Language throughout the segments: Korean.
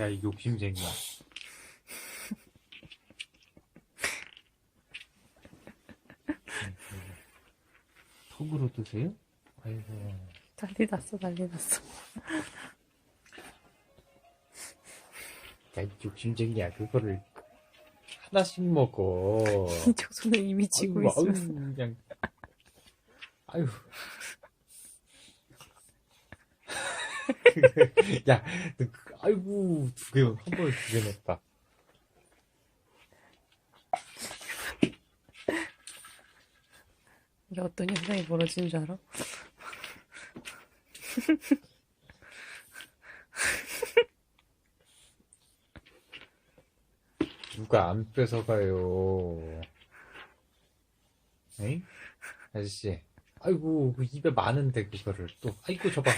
야, 이 욕심쟁이야. 턱으로 드세요? 아이고. 난리 났어, 난리 났어. 야, 이 욕심쟁이야. 그거를 하나씩 먹어. 이쪽 손에 이미 쥐고 아이고, 있으면서. 그냥. 아유. 야, 너 그- 아이고, 두 개, 한 번에 두 개 넣었다. 이게 어떤 현상이 벌어지는 줄 알아? 누가 안 뺏어가요. 에이? 아저씨. 아이고, 그 입에 많은데, 그거를 또. 아이고, 저봐.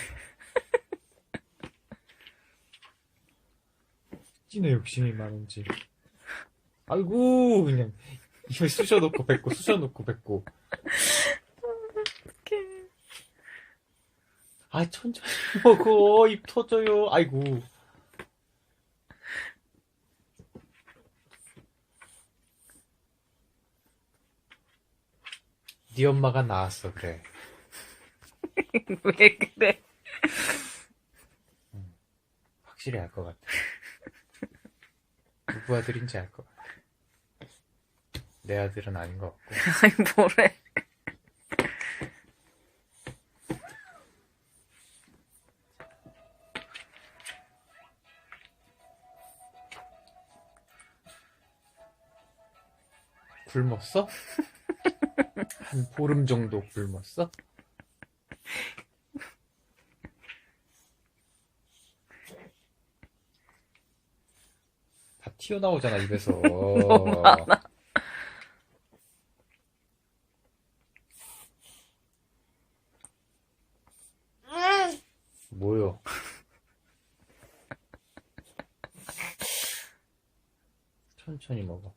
찐에 욕심이 많은지. 아이고, 그냥. 입에 쑤셔놓고 뱉고, 쑤셔놓고 뱉고. 어떡해. 아, 천천히 먹어. 입 터져요. 아이고. 네 엄마가 나왔어, 그래. 왜 그래? 확실히 알 것 같아. 누구 아들인지 알 것 같아. 내 아들은 아닌 것 같고. 아니, 뭐래. 굶었어? 한 보름 정도 굶었어? 다 튀어나오잖아, 입에서. 뭐요? 천천히 먹어.